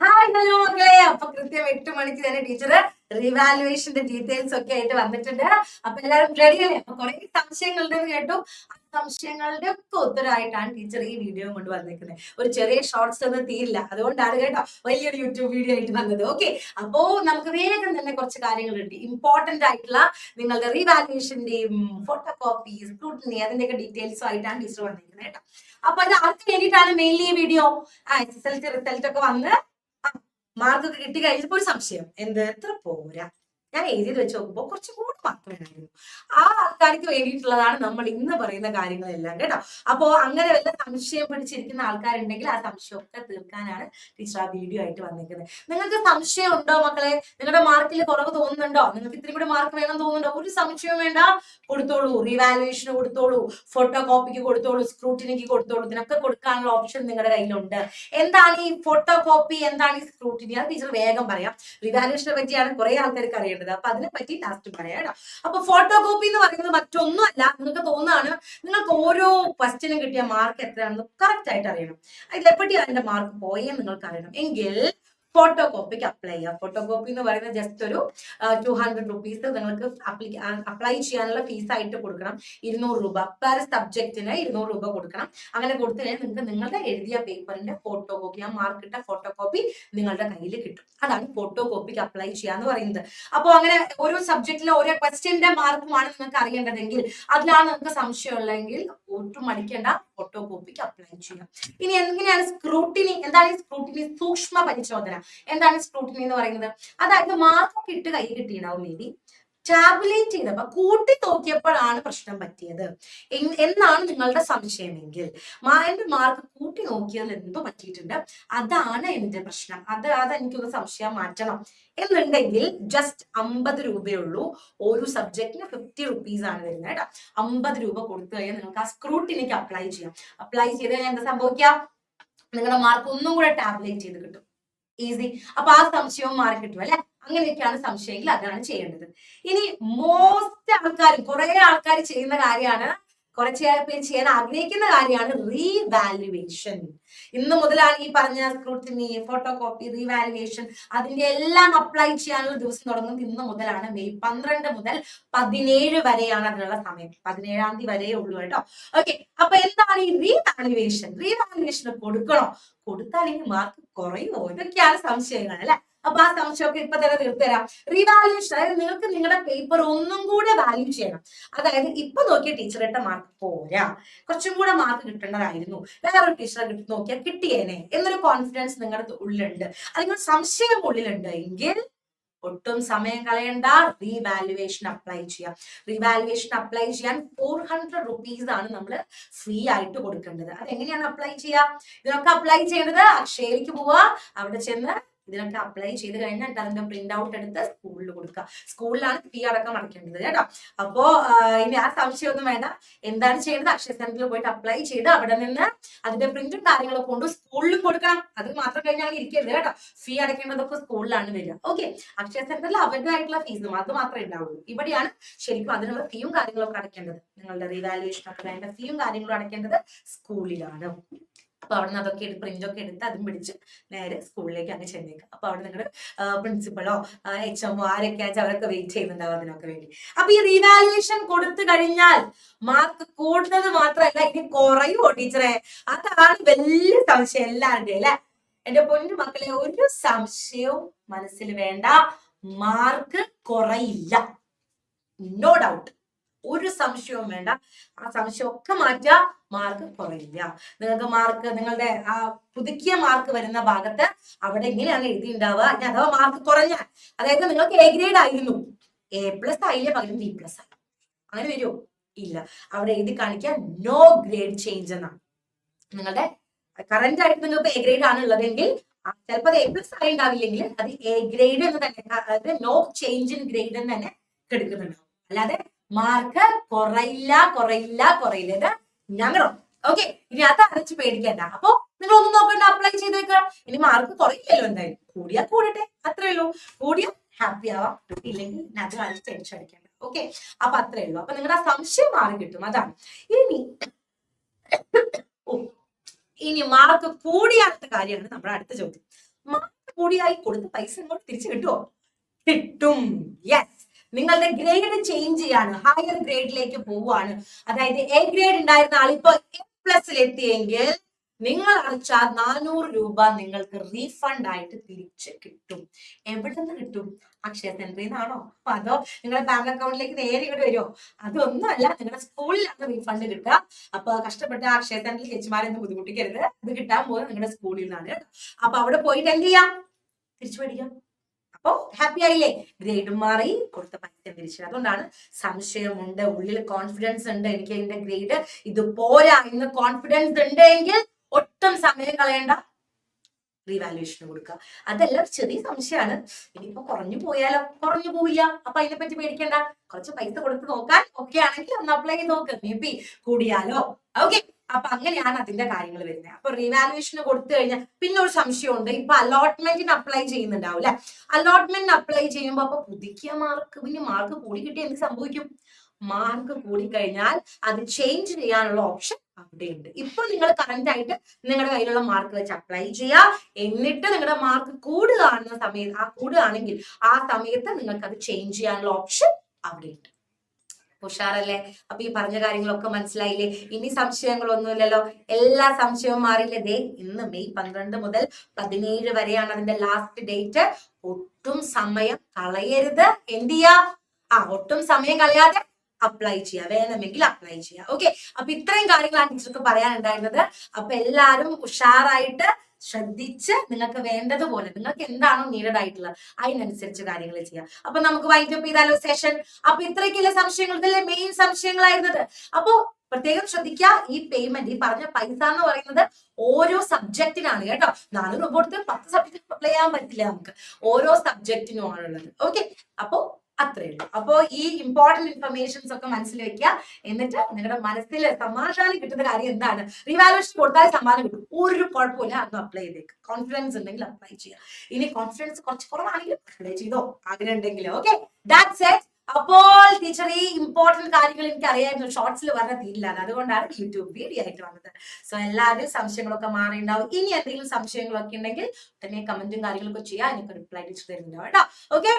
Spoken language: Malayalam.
ഹായ് ഹലോ മക്കളെ അപ്പൊ കൃത്യം എട്ട് മണിക്ക് തന്നെ ടീച്ചർ റിവാലുവേഷന്റെ ഡീറ്റെയിൽസ് ഒക്കെ ആയിട്ട് വന്നിട്ടുണ്ട്. അപ്പൊ എല്ലാവരും റെഡി അല്ലേ? അപ്പൊ കുറെ സംശയങ്ങളുണ്ടെന്ന് കേട്ടു. ആ സംശയങ്ങളുടെ ഒക്കെ ഉത്തരമായിട്ടാണ് ടീച്ചർ ഈ വീഡിയോ കൊണ്ട് വന്നിരിക്കുന്നത് ഒരു ചെറിയ ഷോർട്സ് ഒന്നും തീരില്ല. അതുകൊണ്ടാണ് കേട്ടോ വലിയൊരു യൂട്യൂബ് വീഡിയോ ആയിട്ട് വന്നത്. ഓക്കെ അപ്പോ നമുക്ക് വേഗം തന്നെ കുറച്ച് കാര്യങ്ങളുണ്ട്. ഇമ്പോർട്ടന്റ് ആയിട്ടുള്ള നിങ്ങളുടെ റീവാലുവേഷന്റെയും ഫോട്ടോ കോപ്പി സ്ക്രൂട്ടിനി അതിന്റെയൊക്കെ ഡീറ്റെയിൽസും ആയിട്ടാണ് ടീച്ചർ വന്നിരിക്കുന്നത് കേട്ടോ. അപ്പൊ അത് ആർക്ക് വേണ്ടിയിട്ടാണ് മെയിൻലി ഈ വീഡിയോ ആ S S L C result ഒക്കെ വന്ന് മാർക്കൊക്കെ കിട്ടി കഴിഞ്ഞപ്പോ ഒരു സംശയം. എന്ത്? എത്ര പോരാ? ഞാൻ എഴുതിയത് വെച്ച് നോക്കുമ്പോൾ കുറച്ച് കൂടി വേണമായിരുന്നു ആ ആൾക്കാർക്ക് വേണ്ടിയിട്ടുള്ളതാണ് നമ്മൾ ഇന്ന് പറയുന്ന കാര്യങ്ങളെല്ലാം കേട്ടോ. അപ്പോ അങ്ങനെ വല്ല സംശയം പിടിച്ചിരിക്കുന്ന ആൾക്കാരുണ്ടെങ്കിൽ ആ സംശയമൊക്കെ തീർക്കാനാണ് ടീച്ചർ ആ വീഡിയോ ആയിട്ട് വന്നിരിക്കുന്നത്. നിങ്ങൾക്ക് സംശയം ഉണ്ടോ മക്കളെ? നിങ്ങളുടെ മാർക്കിൽ കുറവ് തോന്നുന്നുണ്ടോ? നിങ്ങൾക്ക് ഇത്തിരി കൂടി മാർക്ക് വേണം തോന്നുന്നുണ്ടോ? ഒരു സംശയം വേണ്ട. കൊടുത്തോളൂ. റീവാലുവേഷന് കൊടുത്തോളൂ. ഫോട്ടോ കോപ്പിക്ക് കൊടുത്തോളൂ. സ്ക്രൂട്ടിനിക്ക് കൊടുത്തോളൂ. ഇതിനൊക്കെ കൊടുക്കാനുള്ള ഓപ്ഷൻ നിങ്ങളുടെ കയ്യിലുണ്ട്. എന്താണ് ഈ ഫോട്ടോ കോപ്പി എന്താണ് ഈ സ്ക്രൂട്ടിനി അത് ടീച്ചർ വേഗം പറയാം. റിവാലുവേഷനെ പറ്റിയാണ് കുറെ ആൾക്കാർക്ക് അറിയേണ്ടത്. അപ്പൊ അതിനെ പറ്റി ലാസ്റ്റ് പറയാം കേട്ടോ. അപ്പൊ ഫോട്ടോ കോപ്പി എന്ന് പറയുന്നത് മറ്റൊന്നുമല്ല. നിങ്ങൾക്ക് തോന്നുകയാണ് നിങ്ങൾക്ക് ഓരോ ക്വസ്റ്റ്യനും കിട്ടിയ മാർക്ക് എത്രയാണെന്ന് കറക്റ്റ് ആയിട്ട് അറിയണം. എപ്പോഴാണ് അതിന്റെ മാർക്ക് പോയെന്ന് നിങ്ങൾക്ക് അറിയണം എങ്കിൽ ഫോട്ടോ കോപ്പിക്ക് അപ്ലൈ ചെയ്യാം. ഫോട്ടോ കോപ്പി എന്ന് പറയുന്നത് ജസ്റ്റ് ഒരു ടു ഹൺഡ്രഡ് റുപ്പീസ് നിങ്ങൾക്ക് അപ്ലൈ ചെയ്യാനുള്ള ഫീസ് ആയിട്ട് കൊടുക്കണം. ഇരുന്നൂറ് രൂപ. പെർ സബ്ജക്റ്റിന് ഇരുന്നൂറ് രൂപ കൊടുക്കണം. അങ്ങനെ കൊടുത്തു കഴിഞ്ഞാൽ നിങ്ങൾക്ക് നിങ്ങളുടെ എഴുതിയ പേപ്പറിന്റെ ഫോട്ടോ കോപ്പി ആ മാർക്കിട്ട ഫോട്ടോ കോപ്പി നിങ്ങളുടെ കയ്യിൽ കിട്ടും. അതാണ് ഫോട്ടോ കോപ്പിക്ക് അപ്ലൈ ചെയ്യുക എന്ന് പറയുന്നത്. അപ്പോൾ അങ്ങനെ ഓരോ സബ്ജക്റ്റിലെ ഓരോ ക്വസ്റ്റ്യന്റെ മാർക്കുമാണ് നിങ്ങൾക്ക് അറിയേണ്ടതെങ്കിൽ അതിലാണ് നിങ്ങൾക്ക് സംശയമുള്ളതെങ്കിൽ ഒട്ടും മടിക്കേണ്ട ഫോട്ടോ കോപ്പിക്ക് അപ്ലൈ ചെയ്യാം. ഇനി എങ്ങനെയാണ് സ്ക്രൂട്ടിനി എന്താണ് സ്ക്രൂട്ടിനി സൂക്ഷ്മ പരിശോധന. എന്താണ് സ്ക്രൂട്ടിനി എന്ന് പറയുന്നത്? അതായത് മാർക്കൊക്കെ ഇട്ട് കൈ കിട്ടിയിട്ടുണ്ടാവും മേ ബി ടാബുലേറ്റ് ചെയ്തപ്പോ കൂട്ടി നോക്കിയപ്പോഴാണ് പ്രശ്നം പറ്റിയത്. എന്നാണ് നിങ്ങളുടെ സംശയമെങ്കിൽ? എന്റെ മാർക്ക് കൂട്ടി നോക്കിയതിൽ എന്തോ പറ്റിയിട്ടുണ്ട്. അതാണ് എന്റെ പ്രശ്നം. അത് അത് എനിക്കൊന്ന് സംശയം മാറ്റണം. എന്നുണ്ടെങ്കിൽ ജസ്റ്റ് അമ്പത് രൂപയുള്ളൂ ഒരു സബ്ജക്റ്റിന് ഫിഫ്റ്റി റുപ്പീസ് ആണ് വരുന്നത് കേട്ടോ. അമ്പത് രൂപ കൊടുത്തു കഴിഞ്ഞാൽ നിങ്ങൾക്ക് ആ സ്ക്രൂട്ടിനിക്ക് അപ്ലൈ ചെയ്യാം. അപ്ലൈ ചെയ്ത് കഴിഞ്ഞാൽ എന്താ സംഭവിക്കുക? നിങ്ങളുടെ മാർക്ക് ഒന്നും കൂടെ ടാബ്ലേറ്റ് ചെയ്ത് കിട്ടും. ഈസി അപ്പൊ ആ സംശയവും മാറി കിട്ടും അല്ലെ? അങ്ങനെയൊക്കെയാണ് സംശയമെങ്കിൽ അതാണ് ചെയ്യേണ്ടത്. ഇനി മോസ്റ്റ് ആൾക്കാർ കുറെ ആൾക്കാർ ചെയ്യുന്ന കാര്യമാണ് കുറച്ച് പേര് ചെയ്യാൻ ആഗ്രഹിക്കുന്ന കാര്യമാണ് റീവാലുവേഷൻ ഇന്ന് മുതലാണ് ഈ പറഞ്ഞ സ്ക്രൂട്ടിനി ഫോട്ടോ കോപ്പി റീവാലുവേഷൻ അതിന്റെ എല്ലാം അപ്ലൈ ചെയ്യാനുള്ള ദിവസം തുടങ്ങുന്നത് ഇന്ന് മുതലാണ്. മെയ് പന്ത്രണ്ട് മുതൽ പതിനേഴ് വരെയാണ് അതിനുള്ള സമയം. പതിനേഴാം തീയതി വരെയേ ഉള്ളൂ കേട്ടോ. ഓക്കെ അപ്പൊ എന്താണ് ഈ റീവാലുവേഷൻ റീവാലുവേഷൻ കൊടുക്കണോ? കൊടുത്താൽ ഇനി മാർക്ക് കുറയുമോ? ഇതൊക്കെയാണ് സംശയങ്ങൾ അല്ലെ? അപ്പൊ ആ സംശയമൊക്കെ ഇപ്പൊ തന്നെ നിർത്തരാം റീവാലുവേഷൻ അതായത് നിങ്ങൾക്ക് നിങ്ങളുടെ പേപ്പർ ഒന്നും കൂടെ വാല്യൂ ചെയ്യണം. അതായത് ഇപ്പൊ നോക്കിയ ടീച്ചർ ഇട്ട മാർക്ക് പോരാ. കുറച്ചും കൂടെ മാർക്ക് കിട്ടേണ്ടതായിരുന്നു. വേറൊരു ടീച്ചറെ കിട്ടി നോക്കിയാൽ കിട്ടിയേനെ എന്നൊരു കോൺഫിഡൻസ് നിങ്ങളുടെ ഉള്ളിലുണ്ട് അല്ലെങ്കിൽ സംശയം ഉള്ളിലുണ്ട് എങ്കിൽ ഒട്ടും സമയം കളയണ്ട. റീവാലുവേഷൻ അപ്ലൈ ചെയ്യാം. റീവാലുവേഷൻ അപ്ലൈ ചെയ്യാൻ ഫോർ ഹൺഡ്രഡ് റുപ്പീസ് ആണ് നമ്മൾ ഫ്രീ ആയിട്ട് കൊടുക്കേണ്ടത്. അത് എങ്ങനെയാണ് അപ്ലൈ ചെയ്യുക ഇതിനൊക്കെ അപ്ലൈ ചെയ്യേണ്ടത് അക്ഷയയിലേക്ക് പോവുക അവിടെ ചെന്ന് ഇതിനൊക്കെ അപ്ലൈ ചെയ്ത് കഴിഞ്ഞാൽ അതിന്റെ പ്രിന്റ് ഔട്ട് എടുത്ത് സ്കൂളിൽ കൊടുക്കുക സ്കൂളിലാണ് ഫീ അടക്കം അടയ്ക്കേണ്ടത് കേട്ടോ. അപ്പോ ഇനി ആ സംശയമൊന്നും വേണ്ട. എന്താണ് ചെയ്യേണ്ടത്? അക്ഷയ സെന്ററിൽ പോയിട്ട് അപ്ലൈ ചെയ്ത് അവിടെ നിന്ന് അതിന്റെ പ്രിന്റും കാര്യങ്ങളൊക്കെ കൊണ്ട് സ്കൂളിലും കൊടുക്കണം. അത് മാത്രം കഴിഞ്ഞാൽ ഇരിക്കരുത് കേട്ടോ. ഫീ അടയ്ക്കേണ്ടതൊക്കെ സ്കൂളിലാണ് വരിക. ഓക്കെ അക്ഷയ സെന്ററിൽ അവരുടേതായിട്ടുള്ള ഫീസ് അത് മാത്രമേ ഉണ്ടാവുള്ളൂ. ഇവിടെയാണ് ശരിക്കും അതിനുള്ള ഫീയും കാര്യങ്ങളൊക്കെ അടയ്ക്കേണ്ടത്. നിങ്ങളുടെ റീവാലുവേഷൻ ഒക്കെ വേണ്ട ഫീയും കാര്യങ്ങളും അടയ്ക്കേണ്ടത് സ്കൂളിലാണ് അപ്പൊ അവിടെ നിന്ന് അതൊക്കെ എടുത്ത് പ്രിന്റ് ഒക്കെ എടുത്ത് അതും പിടിച്ച് നേരെ സ്കൂളിലേക്ക് അങ്ങ് ചെന്നേക്കുക അപ്പൊ അവിടെ നിങ്ങളുടെ പ്രിൻസിപ്പളോ എച്ച് എമ്മോ ആരൊക്കെ ആച്ചാൽ അവരൊക്കെ വെയിറ്റ് ചെയ്യുന്നുണ്ടാവും അതിനൊക്കെ വേണ്ടി. അപ്പൊ ഈ റീവാലുവേഷൻ കൊടുത്തു കഴിഞ്ഞാൽ മാർക്ക് കൂടുന്നത് മാത്രമല്ല ഇനി കുറയുമോ ടീച്ചറെ? അതാണ് വലിയ സംശയം എല്ലാവരുടെയും അല്ലെ? എന്റെ പൊന്നു മക്കളെ ഒരു സംശയവും മനസ്സിൽ വേണ്ട. മാർക്ക് കുറയില്ല. നോ ഡൗട്ട് ഒരു സംശയവും വേണ്ട. ആ സംശയം ഒക്കെ മാറ്റുക മാർക്ക് കുറയില്ല. നിങ്ങൾക്ക് മാർക്ക് നിങ്ങളുടെ ആ പുതുക്കിയ മാർക്ക് വരുന്ന ഭാഗത്ത് അവിടെ എങ്ങനെയാണ് എഴുതി ഉണ്ടാവുക അഥവാ മാർക്ക് കുറഞ്ഞാൽ അതായത് നിങ്ങൾക്ക് എ ഗ്രേഡ് ആയിരുന്നു. എ പ്ലസ് ആയില്ല പകരം ബി പ്ലസ് ആയി. അങ്ങനെ വരുമോ ഇല്ല. അവിടെ എഴുതി കാണിക്കുക നോ ഗ്രേഡ് ചേഞ്ച് എന്നാണ് നിങ്ങളുടെ കറന്റ് ആയിട്ട് നിങ്ങൾക്ക് എ ഗ്രേഡ് ആണ് ഉള്ളതെങ്കിൽ ചിലപ്പോൾ അത് എ പ്ലസ് ആയി ഉണ്ടാവില്ലെങ്കിൽ അത് എ ഗ്രേഡ് എന്ന് തന്നെ അതായത് നോ ചേഞ്ച് ഇൻ ഗ്രേഡ് എന്ന് തന്നെ എടുക്കുന്നുണ്ടാവും അല്ലാതെ മാർക്ക് കുറയില്ല കുറയില്ല കുറയില്ല ഇത് ഞങ്ങളും ഓക്കെ ഇനി അത് അരച്ച് പേടിക്കണ്ട. അപ്പൊ നിങ്ങൾ ഒന്നും നോക്കണ്ട അപ്ലൈ ചെയ്തേക്കുക ഇനി മാർക്ക് കുറയില്ലല്ലോ എന്തായാലും. കൂടിയാ കൂടട്ടെ അത്രേ ഉള്ളൂ. കൂടിയാ ഹാപ്പി ആവാം. ഇല്ലെങ്കിൽ അത് അരച്ച് ടെൻഷൻ അടിക്കണ്ട. ഓക്കെ അപ്പൊ അത്രേ ഉള്ളൂ. അപ്പൊ നിങ്ങളുടെ സംശയം മാറി കിട്ടും. അതാണ്. ഇനി ഇനി മാർക്ക് കൂടിയാത്ത കാര്യമാണ് നമ്മുടെ അടുത്ത ചോദ്യം. മാർക്ക് കൂടിയായി കൊടുത്ത പൈസ ഇങ്ങോട്ട് തിരിച്ചു കിട്ടുമോ കിട്ടും. യെസ് നിങ്ങളുടെ ഗ്രേഡ് ചേഞ്ച് ചെയ്യാണ് ഹയർ ഗ്രേഡിലേക്ക് പോവുകയാണ്. അതായത് എ ഗ്രേഡ് ഉണ്ടായിരുന്ന ആളിപ്പോ എ പ്ലസിൽ എത്തിയെങ്കിൽ നിങ്ങൾ അടച്ച നാനൂറ് രൂപ നിങ്ങൾക്ക് റീഫണ്ട് ആയിട്ട് തിരിച്ച് കിട്ടും. എവിടെ നിന്ന് കിട്ടും? അക്ഷയ സെന്ററിൽ നിന്നാണോ? അതോ നിങ്ങളുടെ ബാങ്ക് അക്കൗണ്ടിലേക്ക് നേരെ ഇങ്ങോട്ട് വരുമോ അതൊന്നുമല്ല നിങ്ങളുടെ സ്കൂളിലാണ് റീഫണ്ട് കിട്ടുക. അപ്പൊ കഷ്ടപ്പെട്ട അക്ഷയ സെന്ററിൽ ചേച്ചിമാരൊന്നും ബുദ്ധിമുട്ടിക്കരുത്. അത് കിട്ടാൻ പോകുന്നത് നിങ്ങളുടെ സ്കൂളിൽ നിന്നാണ് അപ്പൊ അവിടെ പോയിട്ട് എന്ത് ചെയ്യാം? തിരിച്ചു മേടിക്കാം അപ്പോ ഹാപ്പി ആയില്ലേ? ഗ്രേഡ് മാറി കൊടുത്ത പൈസ തിരിച്ചു. അതുകൊണ്ടാണ് സംശയമുണ്ട്. ഉള്ളിൽ കോൺഫിഡൻസ് ഉണ്ട് എനിക്ക് എന്റെ ഗ്രേഡ് ഇത് പോരാ. എന്ന് കോൺഫിഡൻസ് ഉണ്ട് എങ്കിൽ ഒട്ടും സമയം കളയണ്ട. റീവാലുവേഷന് കൊടുക്കുക. അതെല്ലാം ചെറിയ സംശയമാണ് ഇനിയിപ്പോ കുറഞ്ഞു പോയാലോ? കുറഞ്ഞു പോവില്ല. അപ്പൊ അതിനെ പറ്റി പേടിക്കണ്ട. കുറച്ച് പൈസ കൊടുത്ത് നോക്കാൻ ഒക്കെ ആണെങ്കിൽ ഒന്ന് അപ്ലൈ ചെയ്ത് നോക്ക്. May be കൂടിയാലോ? ഓക്കെ അപ്പൊ അങ്ങനെയാണ് അതിന്റെ കാര്യങ്ങൾ വരുന്നത്. അപ്പൊ റീവാലുവേഷന് കൊടുത്തു കഴിഞ്ഞാൽ പിന്നെ ഒരു സംശയമുണ്ട്. ഇപ്പൊ അലോട്ട്മെന്റിന് അപ്ലൈ ചെയ്യുന്നുണ്ടാവും അല്ലെ അലോട്ട്മെന്റിന് അപ്ലൈ ചെയ്യുമ്പോൾ അപ്പൊ പുതുക്കിയ മാർക്ക് പിന്നെ മാർക്ക് കൂടി കിട്ടിയ എന്ത് സംഭവിക്കും? മാർക്ക് കൂടി കഴിഞ്ഞാൽ അത് ചേഞ്ച് ചെയ്യാനുള്ള ഓപ്ഷൻ അവിടെ ഉണ്ട് ഇപ്പൊ നിങ്ങൾ കറന്റ് ആയിട്ട് നിങ്ങളുടെ കയ്യിലുള്ള മാർക്ക് വെച്ച് അപ്ലൈ ചെയ്യുക എന്നിട്ട് നിങ്ങളുടെ മാർക്ക് കൂടുകയാണെന്ന സമയത്ത് ആ കൂടുകയാണെങ്കിൽ ആ സമയത്ത് നിങ്ങൾക്ക് അത് ചേഞ്ച് ചെയ്യാനുള്ള ഓപ്ഷൻ അവിടെയുണ്ട്. ഉഷാറല്ലേ? അപ്പൊ ഈ പറഞ്ഞ കാര്യങ്ങളൊക്കെ മനസ്സിലായില്ലേ? ഇനി സംശയങ്ങളൊന്നുമില്ലല്ലോ. എല്ലാ സംശയവും മാറിയില്ലേ? ദേ ഇന്ന് മെയ് പന്ത്രണ്ട് മുതൽ പതിനേഴ് വരെയാണ് അതിന്റെ ലാസ്റ്റ് ഡേറ്റ് ഒട്ടും സമയം കളയരുത്. എന്ത് ചെയ്യാ? ആ ഒട്ടും സമയം കളയാതെ അപ്ലൈ ചെയ്യുക വേണമെങ്കിൽ അപ്ലൈ ചെയ്യുക ഓക്കെ അപ്പൊ ഇത്രയും കാര്യങ്ങളാണ് ടീച്ചർക്ക് പറയാനുണ്ടായിരുന്നത്. അപ്പൊ എല്ലാരും ഉഷാറായിട്ട് ശ്രദ്ധിച്ച് നിങ്ങൾക്ക് വേണ്ടതുപോലെ നിങ്ങൾക്ക് എന്താണോ നീഡഡ് ആയിട്ടുള്ളത് അതിനനുസരിച്ച് കാര്യങ്ങൾ ചെയ്യാം. അപ്പൊ നമുക്ക് വൈൻഡ് അപ്പ് ചെയ്താലോ സെഷൻ അപ്പൊ ഇത്രയ്ക്കുള്ള സംശയങ്ങൾ? ഇതല്ലേ മെയിൻ സംശയങ്ങളായിരുന്നത്? അപ്പൊ പ്രത്യേകം ശ്രദ്ധിക്കുക ഈ പേയ്മെന്റ് ഈ പറഞ്ഞ പൈസ എന്ന് പറയുന്നത് ഓരോ സബ്ജക്റ്റിനാണ് കേട്ടോ. നാല് രൂപ കൊടുത്ത് പത്ത് സബ്ജക്ട് അപ്ലൈ ചെയ്യാൻ പറ്റില്ല നമുക്ക്. ഓരോ സബ്ജക്റ്റിനും ആണുള്ളത് ഓക്കെ അപ്പോ അത്രേ ഉള്ളൂ. അപ്പോ ഈ ഇമ്പോർട്ടന്റ് ഇൻഫർമേഷൻസ് ഒക്കെ മനസ്സിൽ വെക്കുക എന്നിട്ട് നിങ്ങളുടെ മനസ്സിൽ സമാധാനം കിട്ടുന്ന കാര്യം എന്താണ്? റിവാലുവേഷൻ കൊടുത്താൽ സമ്മാനം കിട്ടും. ഒരു കുഴപ്പമില്ല അന്ന് അപ്ലൈ ചെയ്തേക്ക്. കോൺഫിഡൻസ് ഉണ്ടെങ്കിൽ അപ്ലൈ ചെയ്യുക. ഇനി കോൺഫിഡൻസ് കുറച്ച് കുറവാണെങ്കിൽ അപ്ലൈ ചെയ്തോ? ആഗ്രഹം ഉണ്ടെങ്കിൽ ഓക്കെ ദാറ്റ്സ് ഇറ്റ് അപ്പോൾ ടീച്ചർ ഈ ഇമ്പോർട്ടന്റ് കാര്യങ്ങൾ എനിക്ക് അറിയായിരുന്നു ഷോർട്സിൽ പറഞ്ഞ തീരില്ല. അതുകൊണ്ടാണ് യൂട്യൂബ് വീഡിയോ ആയിട്ട് വന്നത്. സോ എല്ലാവരും സംശയങ്ങളൊക്കെ മാറിയിട്ടുണ്ടാവും. ഇനി എന്തെങ്കിലും സംശയങ്ങളൊക്കെ ഉണ്ടെങ്കിൽ തന്നെ കമന്റും കാര്യങ്ങളൊക്കെ ചെയ്യാൻ എനിക്ക് റിപ്ലൈ ടീച്ചർ തരുന്നുണ്ടാവും കേട്ടോ. ഓക്കെ